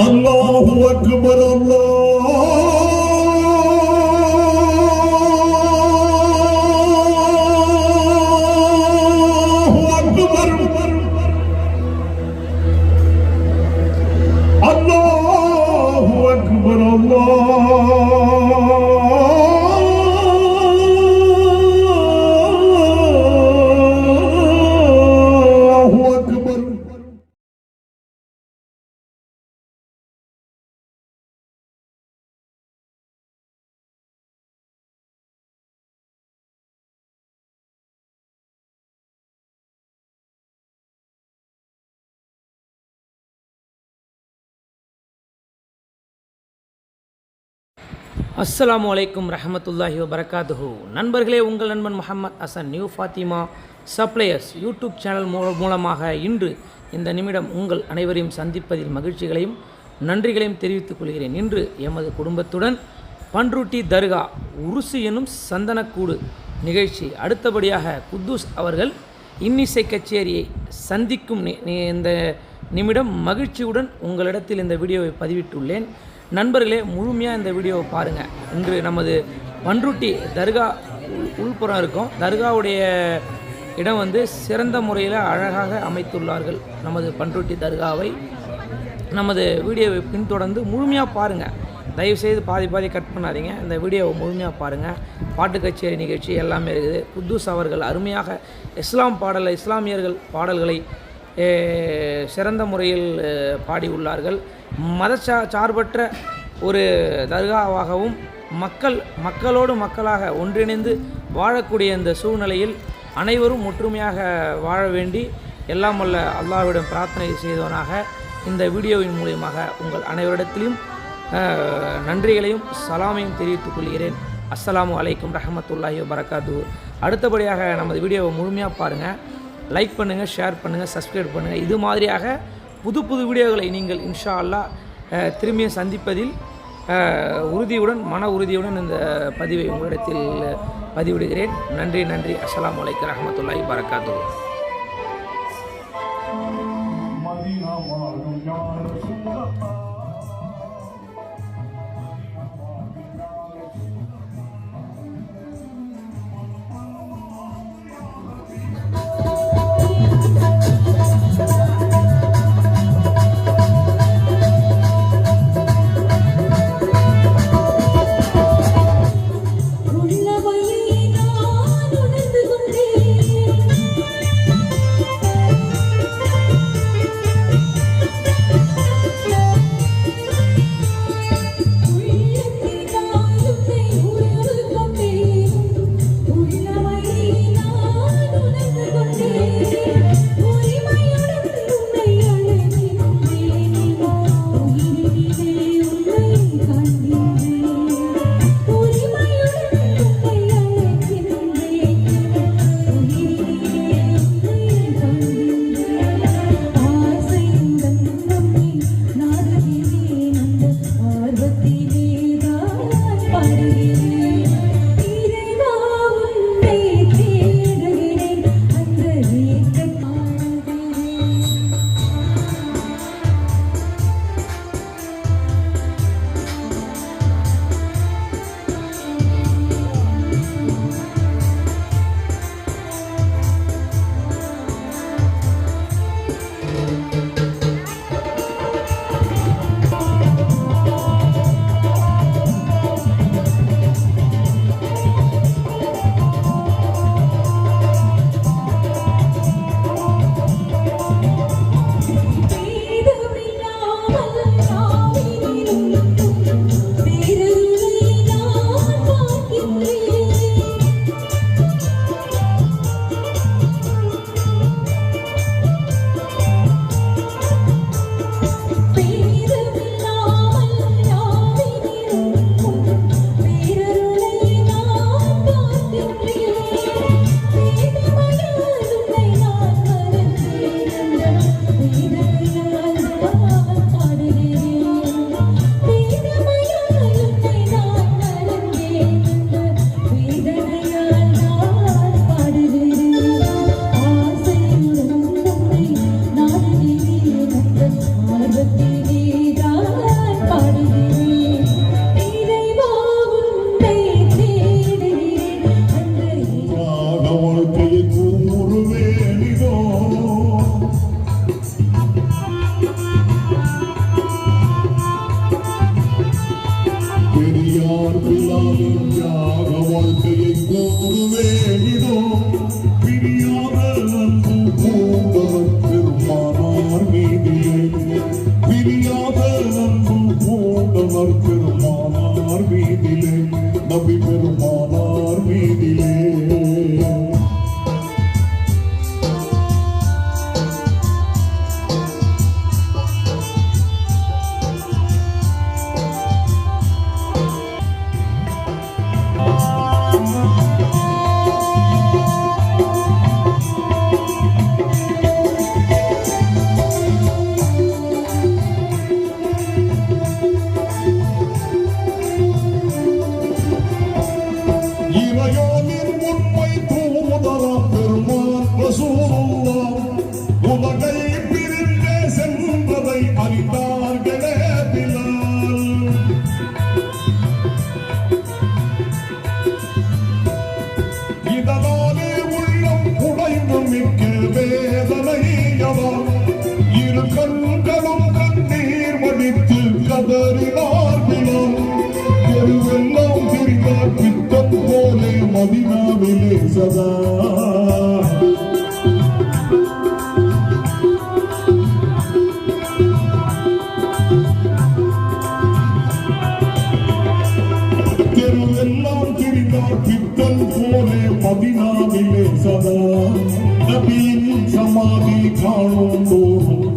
الله أكبر الله அஸ்லாம் வலைக்கும் ரஹமத்துல்லாஹி வபரகாத்துஹு. நண்பர்களே உங்கள் நண்பன் Mohammed Hasan new Fatima suppliers YouTube channel மூல- மூலமாக இன்று இந்த நிமிடம் உங்கள் அனைவரையும் சந்திப்பதில் மகிழ்ச்சிகளையும் நன்றிகளையும் தெரிவித்துக் கொள்கிறேன். இன்று எமது குடும்பத்துடன் பன்ருட்டி தர்கா உருசு எனும் சந்தனக்கூடு நிகழ்ச்சி அடுத்தபடியாக குத்தூஸ் அவர்கள் இன்னிசை கச்சேரியை சந்திக்கும் இந்த நிமிடம் மகிழ்ச்சியுடன் உங்களிடத்தில் இந்த வீடியோவை பதிவிட்டுள்ளேன். நண்பர்களே முழுமையாக இந்த வீடியோவை பாருங்கள் இன்று நமது பன்ருட்டி தர்கா உள்- உள்புறம் இருக்கும். தர்காவுடைய இடம் வந்து சிறந்த முறையில் அழகாக அமைத்துள்ளார்கள் நமது பன்ருட்டி தர்காவை. நமது வீடியோவை பின்தொடர்ந்து முழுமையாக பாருங்கள் தயவுசெய்து பாதி பாதி கட் பண்ணாதீங்க. இந்த வீடியோவை முழுமையாக பாருங்கள் பாட்டு கச்சேரி நிகழ்ச்சி எல்லாமே இருக்குது. குத்தூஸ் அவர்கள் அருமையாக இஸ்லாம் பாடலை இஸ்லாமியர்கள் பாடல்களை சிறந்த முறையில் பாடியுள்ளார்கள். மதச்சா சார்பற்ற ஒரு தர்காவாகவும் மக்கள் மக்களோடு மக்களாக ஒன்றிணைந்து வாழக்கூடிய இந்த சூழ்நிலையில் அனைவரும் ஒற்றுமையாக வாழ வேண்டி எல்லாம் வல்ல அல்லாவிடம் பிரார்த்தனை செய்தவனாக இந்த வீடியோவின் மூலியமாக உங்கள் அனைவரிடத்திலும் நன்றிகளையும் சலாமையும் தெரிவித்துக் கொள்கிறேன். அஸ்ஸலாமு அலைக்கும் ரஹமத்துல்லாஹி வரகாத்து அடுத்தபடியாக நமது வீடியோவை முழுமையாக பாருங்கள் லைக் பண்ணுங்கள் ஷேர் பண்ணுங்கள் சப்ஸ்கிரைப் பண்ணுங்கள் இது மாதிரியாக புது புது வீடியோகளை நீங்கள் இன்ஷா அல்லாஹ் திரும்பியும் சந்திப்பதில் உறுதியுடன் மன உறுதியுடன் இந்த பதிவை உங்களிடத்தில் பதிவிடுகிறேன். நன்றி நன்றி. அஸ்லாம் வலைக்கு ரஹமத்துல்லாஹி வரகாத்து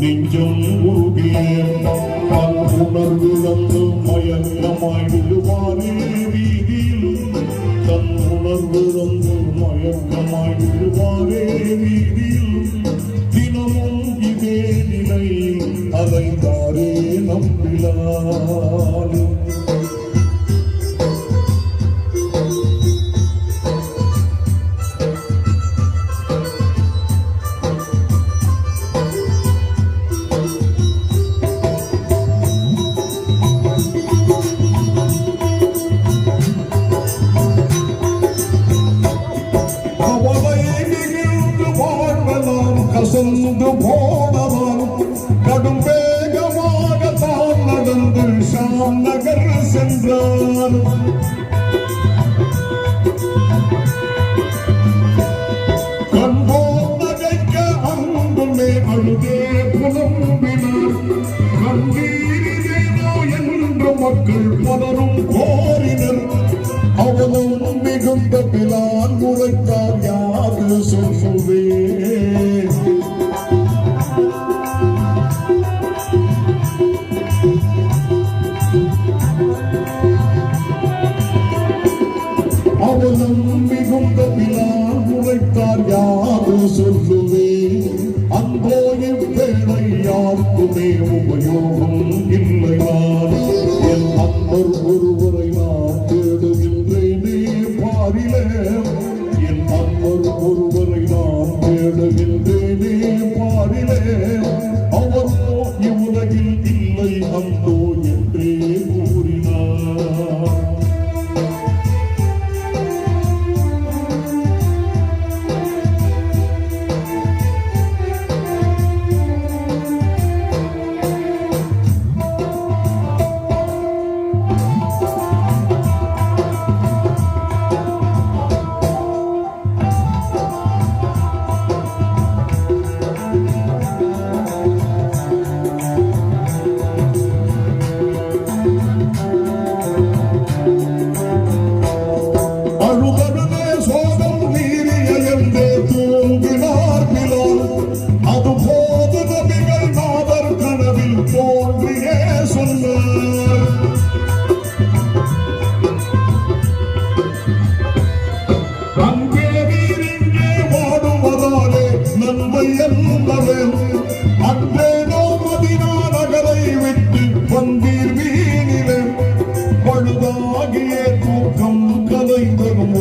நெஞ்சம் உருகியம் நான் உணர்வு வந்து மயங்கமாய் விழுவாரே வீதியில் தன் உணர்வு Yağmur var elimde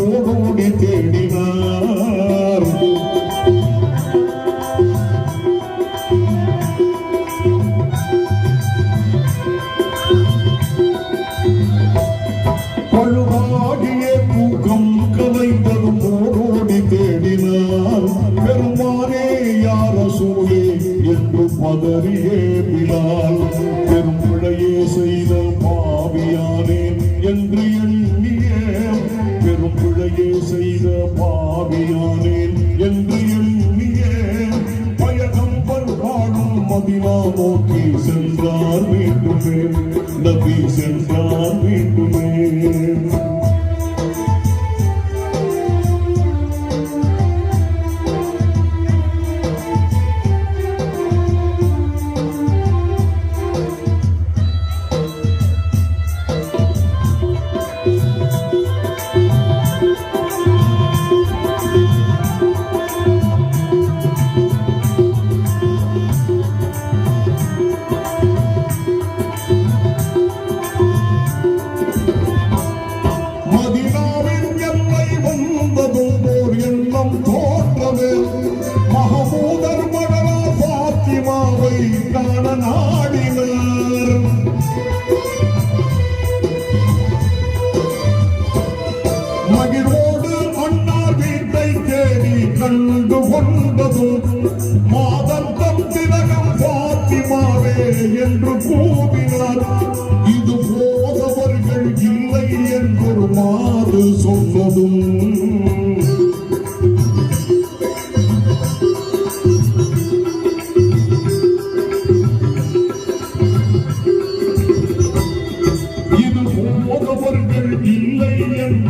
movimento The vision from it そうな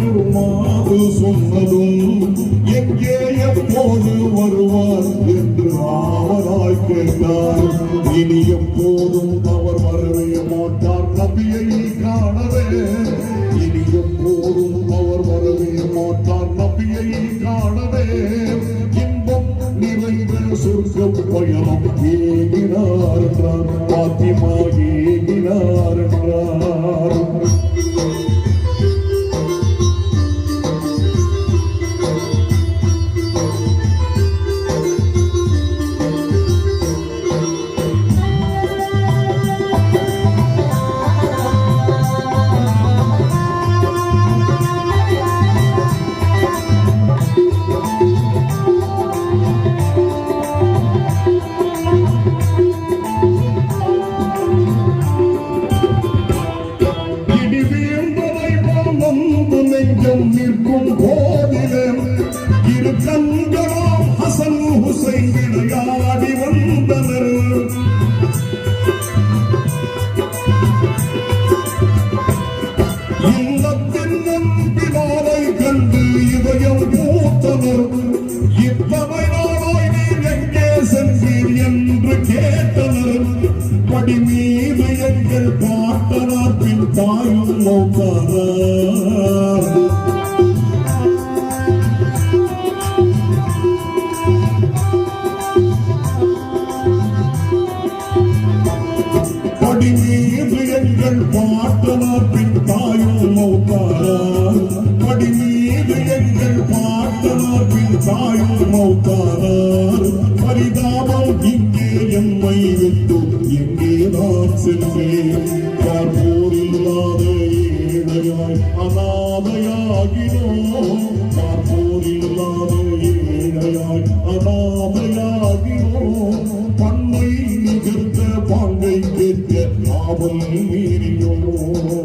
வருமாறு சொன்னதும் எங்கே எப்போது வருவார் என்று ஆவலாய் கேட்டார் இனி எப்போதும் அவர் வரவே மாட்டார் நபியை காணவே இனி எப்போதும் அவர் வரவே மாட்டார் நபியை காணவே இன்பம் நிறைந்த சொர்க்கம் பயணம் ஏகினார் என்றார். பாத்திமா ஏகினார் என்றார். Happy அனாதையாகினோம். பார்ப்போர் இல்லாத ஏழையாய் அனாதையாகினோம். பண்மை நிகழ்த்த பாங்கை கேட்க ஆவல் மீறினோம்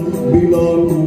belong